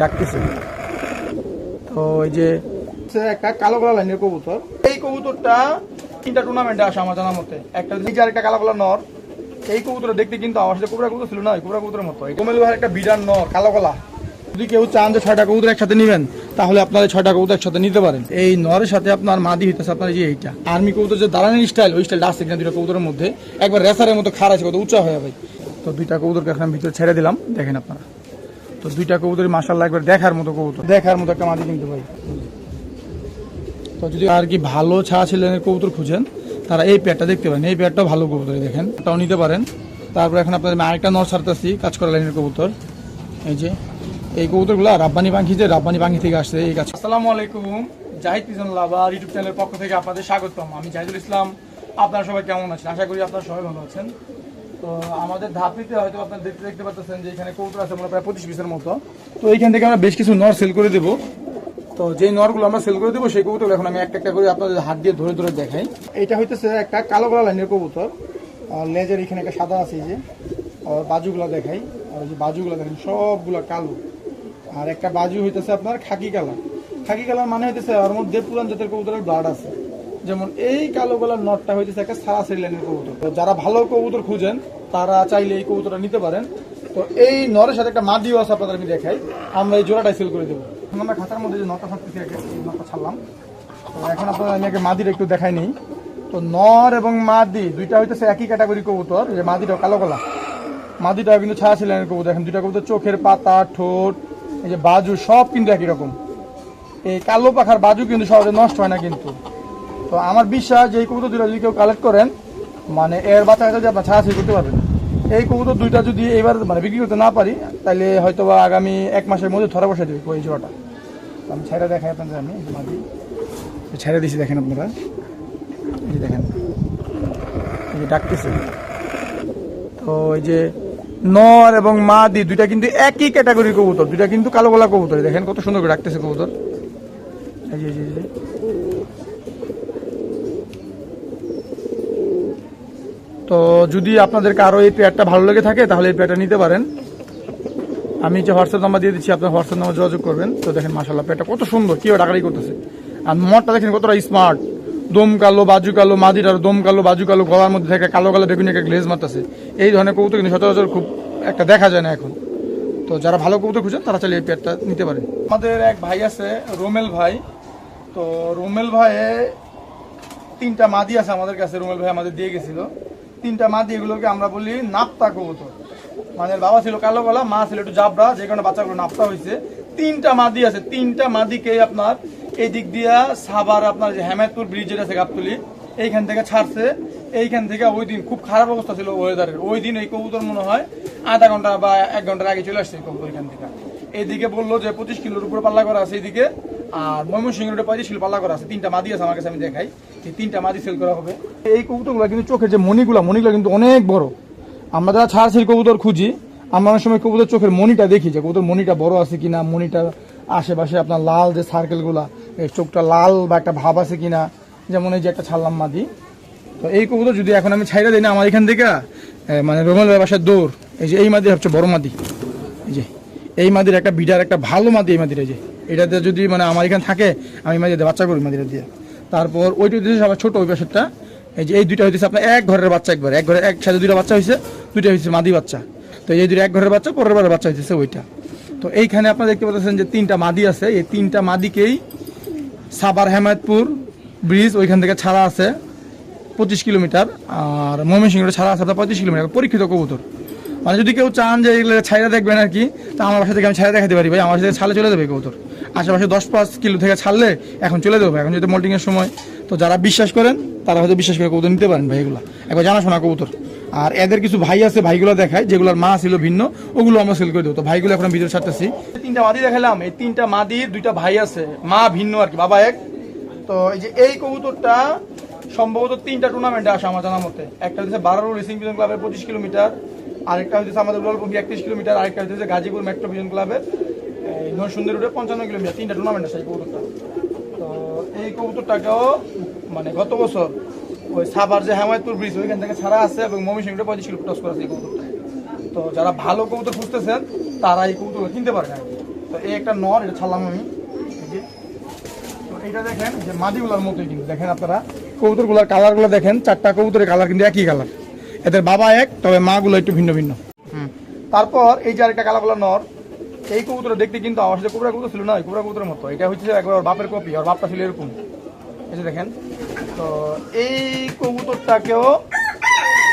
ডাকতেছে। তো ওই যে একটা কালো গলা লাইনের কবুতর। এই কবুতরটা তিনটা টুর্নামেন্টে আসে আমার জানার মতে। একটা নিচে একটা কালো গলা নর। এই কবুতর দেখতে কিন্তু আমার সাথে কুবরা কবুতর ছিল না কুবরা কবুতরের মতো। কোমেল ভাইয়ের একটা বিডার নর, কালো গলা যদি কেউ চান যে ছয়টা কবুতর একসাথে নেবেন, তাহলে আপনারা ছয়টা কবুতর একসাথে নিতে পারেন। এই নরের সাথে আপনার মাদি হইতেছে, আপনার যে এইটা। আর্মি কবুতর যে দাঁড়ানোর স্টাইল ওই স্টাইলটা আছে কিনা দুটো কবুতরের মধ্যে। একবার রেসারের মতো খাড়া আছে, কত উঁচা হয়ে ভাই তো দুইটা কবুতরকে এখন ভিতরে ছেড়ে দিলাম। দেখেন আপনারা। তো দুইটা কবুতর মাসাল্লাহ একবার দেখার মতো কবুতর। দেখার মতো একটা মাদি কিন্তু ভাই তো যদি আর কি ভালো ছাড়া ছিলেন কবুতর খুঁজেন, তারা এই প্যাডটা দেখতে পারেন। এই প্যাডটাও ভালো কবুতর দেখেন। তাও নিতে পারেন। তারপর এখন আপনাদের আমি আরেকটা নর ছাড়তেছি কাজ করা লাইনের কবুতর। এই যে, এই কবুতরগুলো রাব্বানি পাখি যে, রাব্বানি পাখি থেকে আসছে এই গাছ। আসসালামু আলাইকুম, জাহিদ পিজন লাভার ইউটিউব চ্যানেলের পক্ষ থেকে আপনাদের স্বাগতম। আমি জাহিদুল ইসলাম। আপনারা সবাই কেমন আছেন? আশা করি আপনারা সবাই ভালো আছেন। তো আমাদের ধাপিতে হয়তো আপনারা দেখতে দেখতে পাচ্ছেন যে এখানে কবুতর আছে হয় প্রায় পঁচিশ পিসের মতো। তো এইখান থেকে আমরা বেশ কিছু নর সেল করে দেবো। তো যেই নরগুলো আমরা সেল করে দেবো, সেই কবুতরগুলো এখন আমি একটা একটা করে আপনাদের হাত দিয়ে ধরে ধরে দেখাই। এটা হইতেছে একটা কালো গলা লাইনের কবুতর। আর লেজের এখানে একটা সাদা আছে যে। আর বাজুগুলো দেখাই। আর যে বাজুগুলো দেখেন, সবগুলো কালো। আর একটা বাজু হইতেছে আপনার খাকি কালার। খাকি কালার মানে হইতেছে, ওর মধ্যে পুরান জাতের কবুতরের ব্লাড আছে। যেমন এই কালো গলার নটটা হইতেছে একটা সারাসারি লাইনের কবুতর। তো যারা ভালো কবুতর খুঁজেন, তারা চাইলে এই কবুতরটা নিতে পারেন। তো এই নরের সাথে একটা মাদিও আছে আপনাদের আমি দেখাই। আমরা এই জোড়াটাই সেল করে দেবো। আমরা খাতার মধ্যে যে নটা থাকতেছি আগে নটা ছাড়লাম। তো এখন আপনারা আমি আগে মাদির একটু দেখাই নিই। তো নর এবং মাদি, দুইটা হইতেছে একই ক্যাটাগরি কবুতর যে মাদিটাও কালো গলা। মাদিটাও কিন্তু ছায়া ছিলেন কবুতর। এখন দুইটা কবুতর চোখের পাতা, ঠোঁট, এই যে বাজু সব কিন্তু একই রকম। এই কালো পাখার বাজু কিন্তু সহজে নষ্ট হয় না কিন্তু। তো আমার বিশ্বাস যে এই কবুতর দুইটা যদি কেউ কালেক্ট করেন মানে এর বাচ্চা কাছে আপনার ছাড়া করতে পারবেন। এই কবুতর দুইটা যদি এবার মানে বিক্রি করতে না পারি তাহলে হয়তো বা আগামী এক মাসের মধ্যে ধরা বসে দেবে এই জোড়াটা। আমি ছেড়ে দেখাই আপনাদের আমি ছেড়ে দিছি, দেখেন আপনারা। এই দেখেন। এই যে ডাকতেছে। তো এই যে নর এবং মাদি দুইটা কিন্তু একই ক্যাটাগরির কবুতর, দুইটা কিন্তু কালো গলা কবুতর। দেখেন কত সুন্দর করে ডাকতেছে কবুতর। এই যে এই যে, এই যে তো যদি আপনাদের কারও এই পেয়ারটা ভালো লেগে থাকে, তাহলে এই পেয়ারটা নিতে পারেন। আমি যে হোয়াটসঅ্যাপ নাম্বার দিয়ে দিচ্ছি আপনার হোয়াটসঅ্যাপ নাম্বার যোগাযোগ করবেন। তো দেখেন মাসাল্লাহ পেয়ারটা কত সুন্দর, কি ডাকারি করতেছে। আর মঠটা দেখেন কতটা স্মার্ট দম কালো, বাজু কালো, মাদির আর দম কালো, বাজু কালো, গলার মধ্যে থেকে কালো কালো বেগুনি একটা গ্লেজ মারতেছে। এই ধরনের কবুতর কিন্তু সচরাচর খুব একটা দেখা যায় না এখন। তো যারা ভালো কবুতর খুঁজেন, তারা চাইলে এই পেয়ারটা নিতে পারেন। আমাদের এক ভাই আছে, রোমেল ভাই। তো রোমেল ভাই তিনটা মাদি আছে আমাদের কাছে, রুমেল ভাই আমাদের দিয়ে গেছিল। তিনটা মাদি এগুলোকে আমরা বলি নাপ্তা কবুতর। মানে বাবা ছিল কালো গলা, মা ছিল একটু জাবরা যে কারণে বাচ্চাগুলো নাপ্তা হয়েছে। তিনটা মাদি আছে, তিনটা মাদিকে আপনার এই দিক দিয়া সাবার আপনার যে হেমায়তপুর ব্রিজের আছে গাবতলি, এইখান থেকে ছাড়ছে। এইখান থেকে ওই দিন খুব খারাপ অবস্থা ছিল ওয়েদারের ওই দিন এই কবুতর মনে হয় আধা ঘণ্টা বা এক ঘণ্টার আগে চলে আসছে কবুতর এখান থেকে। এইদিকে বলল যে পঁচিশ কিলোর উপরে পাল্লা করা আছে এদিকে, আর ময়মনসিংহ রোডে পঁয়ত্রিশ কিলো পাল্লা করা আছে। তিনটা মাদি আছে আমার কাছে, আমি দেখাই। এই তিনটা মাদি সেল করা হবে। এই কবুতরগুলো কিন্তু চোখের যে মণিগুলো মণিগুলো কিন্তু অনেক বড়। আমরা যারা ছাড়ছিল কবুতর খুঁজি, আমরা অনেক সময় কবুতর চোখের মণিটা দেখি যে কবুতর মণিটা বড় আছে কিনা, মণিটার আশেপাশে আপনার লাল যে সার্কেলগুলা চোখটা লাল বা একটা ভাব আছে কিনা, যেমন এই যে একটা ছাড়লাম মাদি। তো এই কবুতর যদি এখন আমি ছাইরা দিই না আমার এখান থেকে মানে রোমাল বাসার দৌড়, এই যে এই মাদি হচ্ছে বড় মাদি। এই যে এই মাদির একটা বিডার একটা ভালো মাদি এই মাদির যে। এটাতে যদি মানে আমার এখানে থাকে, আমি মাদিতে বাচ্চা করি মাদিটা দিয়ে। তারপর ওইটা হচ্ছে সবার ছোট ওই পাশেরটা। এই যে এই দুইটা হইতেছে আপনার এক ঘরের বাচ্চা একবার। এক ঘরে একসাথে দুইটা বাচ্চা হয়েছে দুইটা হয়েছে মাদি বাচ্চা। তো এই দুইটা এক ঘরের বাচ্চা, পরের বারের বাচ্চা হইতেছে ওইটা। তো এইখানে আপনারা দেখতে পাচ্ছেন যে তিনটা মাদি আছে। এই তিনটা মাদিকেই সাবার হেমায়তপুর ব্রিজ ওইখান থেকে ছাড়া আছে পঁচিশ কিলোমিটার। আর ময়মনসিংহ ছাড়া আছে পঁয়ত্রিশ কিলোমিটার, পরীক্ষিত কবুতর। মানে যদি কেউ চান যে এগুলো ছাইরা দেখবেন আর কি, তা আমার বাসা থেকে আমি ছাইরা দেখাতে পারি ভাই। আমার সাথে ছালে চলে যাবে কবুতর। আশেপাশে দশ পাঁচ কিলো থেকে ছাড়লে এখন চলে দেবো এখন যদি মোল্টিং এর সময়, তো যারা বিশ্বাস করেন, তারা হয়তো বিশ্বাস করে কবুতর নিতে পারেন ভাই এগুলো। একবার জানাশোনা কবুতর। আর এদের কিছু ভাই আছে, ভাইগুলো দেখায়, যেগুলোর মা ছিল ভিন্ন, ওগুলো আমরা সেল করে দেবো। তো ভাইগুলো এখন ভিতরে ছাড়তেছি। তিনটা মাদি দেখালাম। এই তিনটা মাদির দুইটা ভাই আছে। মা ভিন্ন আর কি, বাবা এক। তো এই যে এই কবুতরটা সম্ভবত তিনটা টুর্নামেন্টে আসে আমার জানার মতে। একটা হচ্ছে বারারু রেসিং ক্লাবের পঁচিশ কিলোমিটার আরেকটা হচ্ছে আমাদের উলালপুর একত্রিশ কিলোমিটার, আরেকটা হচ্ছে গাজীপুর মেট্রো ভিজন ক্লাবের নরসুন্দর রোডে পঞ্চান্ন কিলোমিটার, তিনটা টুর্নামেন্ট আছে এই কবুতরটা। তো এই কবুতরটাকেও মানে গত বছর ওই সাবার যে হেমায়তপুর ব্রিজ ওইখান থেকে ছাড়া আছে এবং ময়মনসিংহ রোডে পঁচিশ কিলোমিটার টস করা এই কবুতরটা। তো যারা ভালো কবুতর খুঁজতেছেন, তারা এই কবুতর কিনতে আর তো এই একটা নর, এটা ছাড়লাম আমি। তো এইটা দেখেন যে মাদিগুলার মতোই কিন্তু দেখেন আপনারা, কবুতরগুলোর কালারগুলো দেখেন, চারটা কবুতরের কালার কিন্তু একই কালার এদের বাবা এক তবে মাগুলো একটু ভিন্ন ভিন্ন। তারপর এই যে আরেকটা কালারগুলো নর এই কবুতর দেখতে কিন্তু আমার সাথে কুবরা কবুতর ছিল না কুবরা কবুতরের মতো। এটা হচ্ছে একবার ওর বাপের কপি আর বাপটা ছিল এরকম। যে দেখেন। তো এই কবুতরটাকেও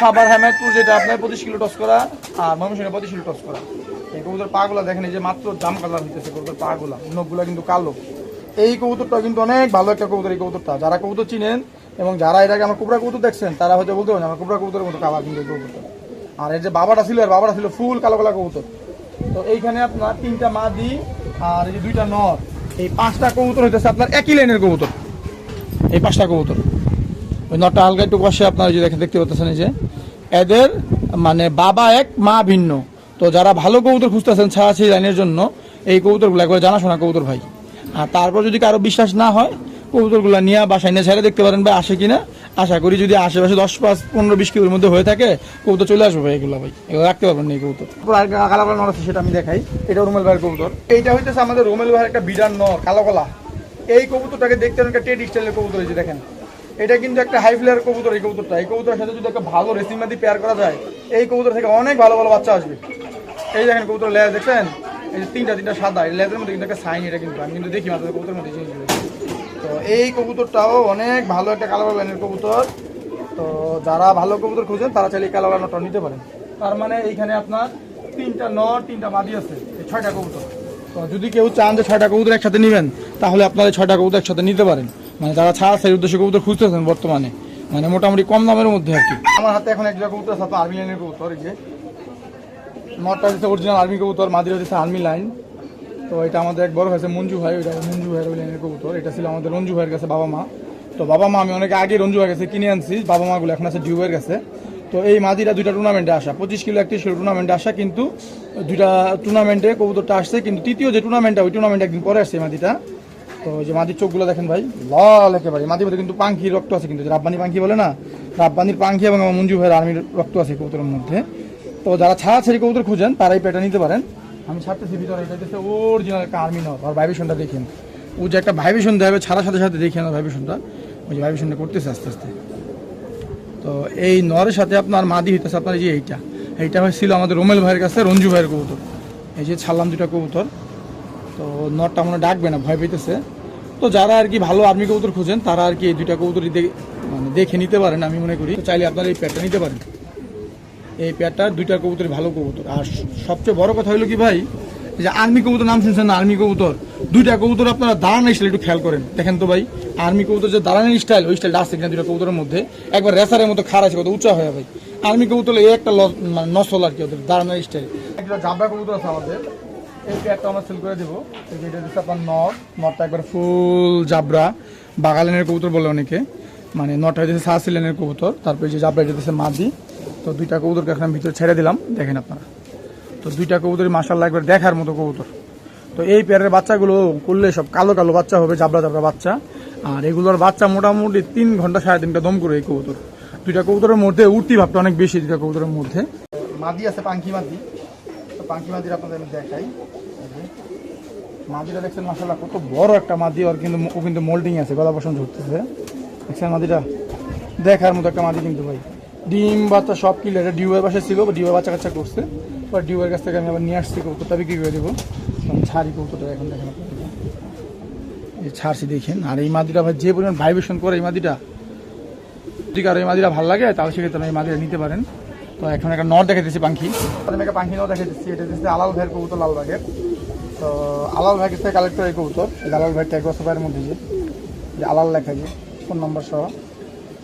সাবার হ্যামায়তপুর যেটা আপনার পঁচিশ কিলো টস করা আর ময়মনসিংহে পঁচিশ কিলো টস করা। এই কবুতর পাগুলা দেখেন এই যে মাত্র দাম কালার হইতেছে কবুতর পাগুলা। নখগুলা কিন্তু কালো। এই কবুতরটা কিন্তু অনেক ভালো একটা কবুতর, এই কবুতরটা। যারা কবুতর চিনেন এবং যারা এর আগে আমার কুবরা কবুতর দেখছেন, তারা হয়তো বলতে পারেন, আমার কুবরা কবুতরের মতো কালার কিন্তু এই কবুতরটা। আর এই যে বাবাটা ছিল আর বাবাটা ছিল ফুল কালো কালা কবুতর। তো এইখানে আপনার তিনটা মা মাদি আর এই যে দুইটা নর। এই পাঁচটা কবুতর হইতেছে আপনার একই লাইনের কবুতর। এই পাঁচটা কবুতর। ওই নটা হালকা একটু বসে আপনারা যে দেখেন, দেখতে পাচ্ছেন এই যে। এদের মানে বাবা এক, মা ভিন্ন। তো যারা ভালো কবুতর খুঁজতেছেন ছাড়া সেই লাইনের জন্য এই কবুতরগুলো একবার জানাশোনা কবুতর ভাই। আর তারপর যদি কারও বিশ্বাস না হয়, কবুতরগুলো নিয়ে বাসায় নিয়ে ছেড়ে দেখতে পারেন ভাই, আসে কিনা? আশা করি যদি আশেপাশে দশ পাঁচ পনেরো বিশ কিলোর মধ্যে হয়ে থাকে, কবুতর চলে আসবে ভাই এগুলো ভাই। এগুলো রাখতে পারবেন না এই কবুতর। আর কালা কালা নর সেটা আমি দেখাই। এটা রুমেল ভাইয়ের কবুতর। এইটা হইতেছে আমাদের রুমেল ভাইয়ের একটা বিরাট নর, কালো কলা। এই কবুতরটাকে দেখতে একটা টেড স্টাইলের কবুতর এই যে দেখেন। এটা কিন্তু একটা হাই ফ্লেয়ার কবুতর এই কবুতরটা। এই কবুতরের সাথে যদি একটা ভালো রেসিং মাদি পেয়ার করা যায়, এই কবুতর থেকে অনেক ভালো ভালো বাচ্চা আসবে। এই দেখেন কবুতর লেয়ার দেখছেন? তিনটা তিনটা সাদা লেজের মধ্যে কিন্তু একটা সাইন, এটা কিন্তু আমি কিন্তু দেখি মাত্র কবুতরের মধ্যে চেঞ্জ তো এই কবুতরটাও অনেক ভালো একটা কালো লাইনের কবুতর। তো যারা ভালো কবুতর খুঁজেন, তারা চাইলে এই কালো নটটা নিতে পারেন। তার মানে এইখানে আপনার তিনটা নট তিনটা মাদি আছে, এই ছয়টা কবুতর। তো যদি কেউ চান যে ছয়টা কবুতর একসাথে নেবেন, তাহলে আপনারা ছয়টা কবুতর একসাথে নিতে পারেন। মানে যারা ছাড়া সেই উদ্দেশ্যে কবুতর খুঁজতেছেন বর্তমানে। মানে মোটামুটি কম দামের মধ্যে আর কি। আমার হাতে এখন এক জায়গা কবুতর আছে আর্মি লাইনের কবুতর, এই যে। নটটা হচ্ছে অরিজিনাল আর্মি কবুতর, মাদিরা হচ্ছে আর্মি লাইন তো এটা আমাদের এক বড় হয়েছে মঞ্জু ভাই, ওইটা মঞ্জু ভাইয়ের লাইনের কবুতর। এটা ছিল আমাদের রঞ্জু ভাইয়ের কাছে বাবা মা। তো বাবা মা, আমি অনেক আগে রঞ্জু ভাইয়ের কাছে কিনে আনছি, বাবা মাগুলো এখন আছে ভাইয়ের কাছে। তো এই মাদিরা দুইটা টুর্নামেন্টে আসা, পঁচিশ কিলো একত্রিশ কিলো টুর্নামেন্টে আসা, কিন্তু দুইটা টুর্নামেন্টে কবুতরটা আসছে, কিন্তু তৃতীয় যে টুর্নামেন্টটা ওই টুর্নামেন্ট একদিন পরে আসছে মাদিটা। তো যে মাদির চোখগুলো দেখেন ভাই, লাল একেবারে। মাদির মধ্যে কিন্তু পাঙ্খি রক্ত আছে, কিন্তু রাব্বানি পাঙ্খি বলে না, রাব্বানির পাঙ্খি এবং আমার মঞ্জু ভাইয়ের আর্মির রক্ত আছে কবুতরের মধ্যে। তো যারা ছাড়া ছেড়ে কবুতর খুঁজেন, তারাই পেটা নিতে পারেন। আমি ছাড়তেছি, ভিতরে এটা হচ্ছে অরিজিনাল একটা আর্মি নট আর ভাইব্রেশনটা দেখেন। ও যে একটা ভাইব্রেশন দেবে, ছাড়ার সাথে সাথে দেখেন ভাইব্রেশনটা ওই যে ভাইব্রেশনটা করতেছে আস্তে আস্তে। তো এই নরের সাথে আপনার মাদি হইতেছে আপনার যে এইটা। এইটা হয়েছিল আমাদের রোমেল ভাইয়ের কাছে, রঞ্জু ভাইয়ের কবুতর। এই যে ছাড়লাম দুটা কবুতর। তো নটটা মনে ডাকবে না, ভয় পেতেছে। তো যারা আর কি ভালো আর্মি কবুতর খুঁজেন, তারা আর কি এই দুইটা কবুতরই দে- মানে দেখে নিতে পারেন, আমি মনে করি। চাইলে আপনারা এই প্যাডটা নিতে পারেন। এই প্যাডটা দুইটা কবুতর ভালো কবুতর। আর সবচেয়ে বড় কথা হলো কি ভাই যে আর্মি কবুতর নাম শুনছেন না? আর্মি কবুতর। দুইটা কবুতর আপনারা দাঁড়ানো স্টাইল একটু খেয়াল করেন। দেখেন তো ভাই, আর্মি কবুতর যে দাঁড়ানোর স্টাইল ওই স্টাইলটা আছে কিনা দুইটা কবুতরের মধ্যে। একবার রেসারের মতো খাড়া আছে, কত উঁচা হয় ভাই। আর্মি কবুতর এই একটা মানে নসল আর কি ওদের দাঁড়ানোর স্টাইল একটা জাবরা কবুতর আছে আমাদের। এই প্যাডটা আমরা সেল করে দেবো। এটা হচ্ছে আপনার নট নটটা একবার ফুল জাবরা বাগালেনের কবুতর বলে অনেকে। মানে নটা হইতেছে সাহসিলেনের কবুতর। তারপরে যে জাবরা এটা হচ্ছে মাদি। তো দুইটা কবুতরকে এখন আমি ভিতরে ছেড়ে দিলাম, দেখেন আপনারা। তো দুইটা কবুতরই মাসাল্লাহ একবার দেখার মতো কবুতর। তো এই পেয়ারের বাচ্চাগুলো করলে সব কালো কালো বাচ্চা হবে জাবরা জাবরা বাচ্চা। আর এগুলোর বাচ্চা মোটামুটি তিন ঘণ্টা সাড়ে তিনটা দম করে এই কবুতর। দুইটা কবুতরের মধ্যে উঠতি ভাবটা অনেক বেশি দুইটা কবুতরের মধ্যে। মাদি আছে, পাঙ্কি মাদি। তো পাঙ্কি মাদির আপনাদের আমি দেখাই। মাদিটা দেখছেন মাসাল্লাহ কত বড় একটা মাদি আর কিন্তু ও কিন্তু মোল্ডিং আছে গলা বসন ঝরতেছে। দেখছেন মাদিটা? দেখার মতো একটা মাদি কিন্তু ভাই। ডিম, বাচ্চা সব কিলো এটা ডিউয়ের বাসায় ছিল, বা ডিউয়ের বাচ্চা কাচ্চা করছে। এবার ডিউয়ের কাছ থেকে আমি আবার নিয়ে আসছি কবুতরটা, বিক্রি করে দেবো। ছাড়ি কবুতরটা, এখন দেখেন ছাড়ছি, দেখেন। আর এই মাদিটা ভাই, যে পরিমাণ ভাইব্রেশন করে এই মাদিটা, যদি কারও এই মাদিটা ভালো লাগে, তাহলে সেক্ষেত্রে এই মাদিটা নিতে পারেন। তো এখন একটা নট দেখে দিচ্ছি পাখি আমি একটা পাখি নট দেখে দিচ্ছি, এটা দিচ্ছে আলাল ভাইয়ের কবুতর লালবাগের তো আলাল ভাই কাছে কালেক্ট করে কবুতর আলাল ভাই ট্যাগ বছর ভাইয়ের মধ্যে যে আলাল লেখা যে, ফোন নম্বর সহ।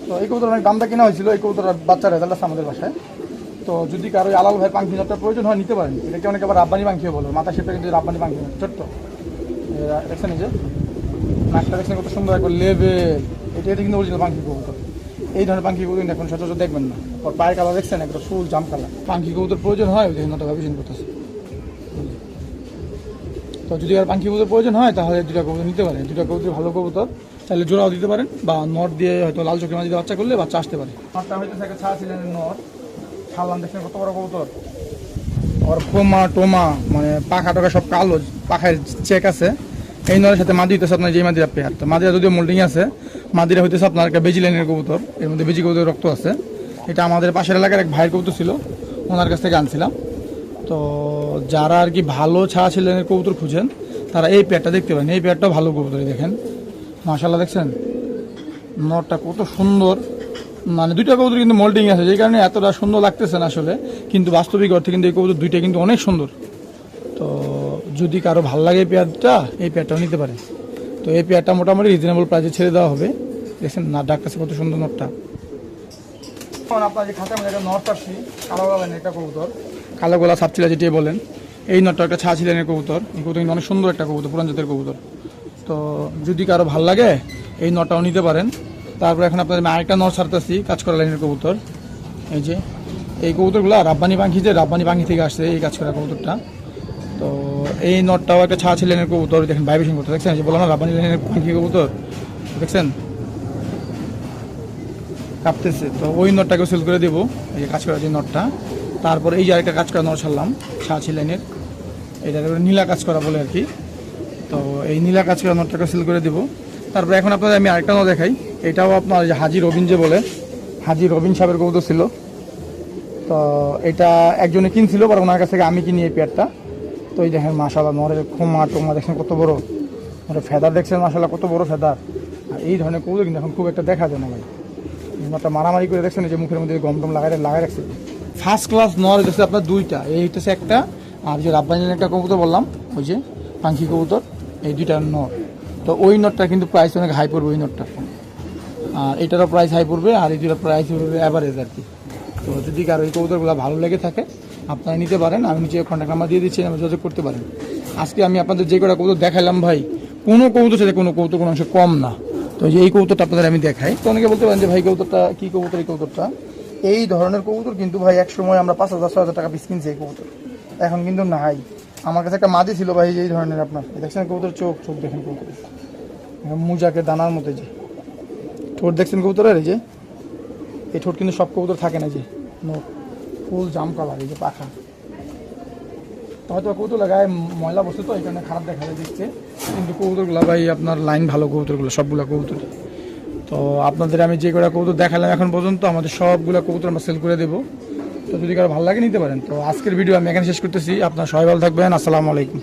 তো এই কবুতর অনেক দামটা কেনা হয়েছিল, এই কবুতর বাচ্চার রেজাল্ট আছে আমাদের বাসায়। তো যদি কারও আলাল ভাই পাখি নটটা প্রয়োজন হয়, নিতে পারেন। এটাকে অনেকে আবার রাব্বানি পাখিও বলো। মাথা শেপটা কিন্তু রাব্বানি পাখি ছোট্ট। দেখছেন এই যে, নাকটা দেখছেন কত সুন্দর একবার লেভেল এটা এটা কিন্তু অরিজিনাল পাখি কবুতর। এই ধরনের পাখি কবুতর এখন সচরাচর দেখবেন না। ওর পায়ের কালার দেখছেন, একটা ফুল জাম কালার। পাখি কবুতর প্রয়োজন হয়, ওই ওটা ভাবিছেন করতেছে। তো যদি আর পাখি কবুতর প্রয়োজন হয়, তাহলে দুটা কবুতর নিতে পারেন। দুটা কবুতর ভালো কবুতর। তাহলে জোড়াও দিতে পারেন, বা নট দিয়ে হয়তো লাল চোখের মাঝে বাচ্চা করলে বাচ্চা আসতে পারে। হয়তো ছিলেন কত বড় ওর ফোমা টোমা মানে পাখা টাকা সব কালো, পাখায় চেক আছে। এই নরের সাথে মাদি হইতেছে আপনার যে মাদিরা পেয়ার তো মাদিরা যদিও মোল্ডিং আছে, মাদিরা হইতেছে আপনার একটা বেজি লাইনের কবুতর, এর মধ্যে বেজি কবুতর রক্ত আছে। এটা আমাদের পাশের এলাকার এক ভাইয়ের কবুতর ছিল, ওনার কাছ থেকে আনছিলাম। তো যারা আর কি ভালো ছাড়া ছিলেন কবুতর খুঁজেন, তারা এই পেয়ারটা দেখতে পারেন। এই পেয়ারটাও ভালো কবুতর দেখেন। মাশাল্লাহ দেখছেন? নটটা কত সুন্দর। মানে দুইটা কবুতর কিন্তু মোল্ডিং আছে যে কারণে এতটা সুন্দর লাগতেছে না আসলে। কিন্তু বাস্তবিক অর্থে কিন্তু এই কবুতর দুইটা কিন্তু অনেক সুন্দর। তো যদি কারও ভালো লাগে এই পেয়ারটা এই পেয়ারটাও নিতে পারে। তো এই পেয়ারটা মোটামুটি রিজনেবল প্রাইসে ছেড়ে দেওয়া হবে। দেখছেন না, ডাকতেছে কত সুন্দর নটটা। আপনার যে কালো গলার একটা কবুতর। কালো গলা যেটি বলেন, এই নটটা একটা ছিলেন কবুতর। এই কবুতর কিন্তু অনেক সুন্দর একটা কবুতর, পুরান জাতের কবুতর। তো যদি কারও ভালো লাগে, এই নটটাও নিতে পারেন। তারপর এখন আপনাদের আমি আরেকটা নট ছাড়তেছি কাজ করা লাইনের কবুতর। এই যে, এই কবুতরগুলো রাব্বানি পাখি যে রাব্বানি পাখি থেকে আসছে, এই কাজ করা কবুতরটা। তো এই নটটাও একটা ছা ছিলেন কবুতর, দেখেন ভাইবেশন করতে দেখছেন? যে বললাম রাব্বানি লাইনের পাখি কবুতর। দেখছেন? কাঁপতেছে। তো ওই নটটাকে সেল করে দেবো, এই যে কাজ করা যে নটটা। তারপর এই যে আরেকটা কাজ করা নট ছাড়লাম ছাছি লাইনের। এটা নীলা কাজ করা বলে আর কি। তো এই নীলা কাজ করা নটটাকে সেল করে দেবো। তারপরে এখন আপনাদের আমি আরেকটা নট দেখাই। এটাও আপনার হাজি রবিন যে বলে, হাজি রবিন সাহেবের কৌতো ছিল। তো এটা একজনে কিনছিল, পর ওনার কাছ থেকে আমি কিনি এই পেয়ারটা। তো এই দেখেন মাসালা নরের খোমা টোমা দেখছেন কত বড়। নরের ফেদার দেখছেন মাসালা কত বড় ফেদার। আর এই ধরনের কৌতো কিন্তু এখন খুব একটা দেখা যায় না ভাই। একটা মারামারি করে দেখছেন যে মুখের মধ্যে গম টম লাগাই লাগাই রাখছে। ফার্স্ট ক্লাস নর হচ্ছে আপনার দুইটা। এই হচ্ছে একটা, আর যে রাব্বানির একটা কবুতর বললাম, ওই যে পাখি কবুতর। এই দুইটা নর তো ওই নটটা কিন্তু প্রাইস অনেক হাই পড়বে, ওই নটটা আর এটারও প্রাইস হাই পড়বে, আর এই দুটার প্রাইস পড়বে অ্যাভারেজ আর কি। তো যদি কারও এই কবুতরগুলো ভালো লেগে থাকে, আপনারা নিতে পারেন। আমি নিচে কন্ট্যাক্ট নাম্বার দিয়ে দিচ্ছি আমি যোগাযোগ করতে পারেন। আজকে আমি আপনাদের যে কটা কবুতর দেখালাম ভাই, কোনো কবুতর সাথে কোনো কবুতর, কোনো অংশ কম না। তো যে এই কবুতরটা আপনাদের আমি দেখাই। তো অনেকে বলতে পারেন যে ভাই কবুতরটা কী কবুতর, এই কবুতরটা? এই ধরনের কবুতর কিন্তু ভাই, এক সময় আমরা পাঁচ হাজার, ছয় হাজার টাকা পিস কিনছি এই কবুতর। এখন কিন্তু নাই। আমার কাছে একটা মাদি ছিল ভাই, এই ধরনের আপনার। দেখছেন কবুতর চোখ চোখ দেখেন কবুতর মুজাকে দানার মতো যে। ঠোঁট দেখছেন কবুতরের এই যে? এই ঠোঁট কিন্তু সব কবুতর থাকে না যে। ফুল জাম কালার এই যে পাখা। হয়তো কৌতুক লাগায় ময়লা বসে তো এখানে খারাপ দেখা যায় দেখতে। কিন্তু কৌতুকগুলো ভাই, আপনার লাইন ভালো কৌতুকগুলো সবগুলো কৌতুক তো আপনাদের আমি যে কটা কৌতুক দেখালাম এখন পর্যন্ত, আমাদের সবগুলো কৌতুক আমরা সেল করে দেবো। তো যদি কারও ভালো লাগে, নিতে পারেন। তো আজকের ভিডিও আমি এখানে শেষ করতেছি। আপনার সবাই ভালো থাকবেন। আসসালামু আলাইকুম।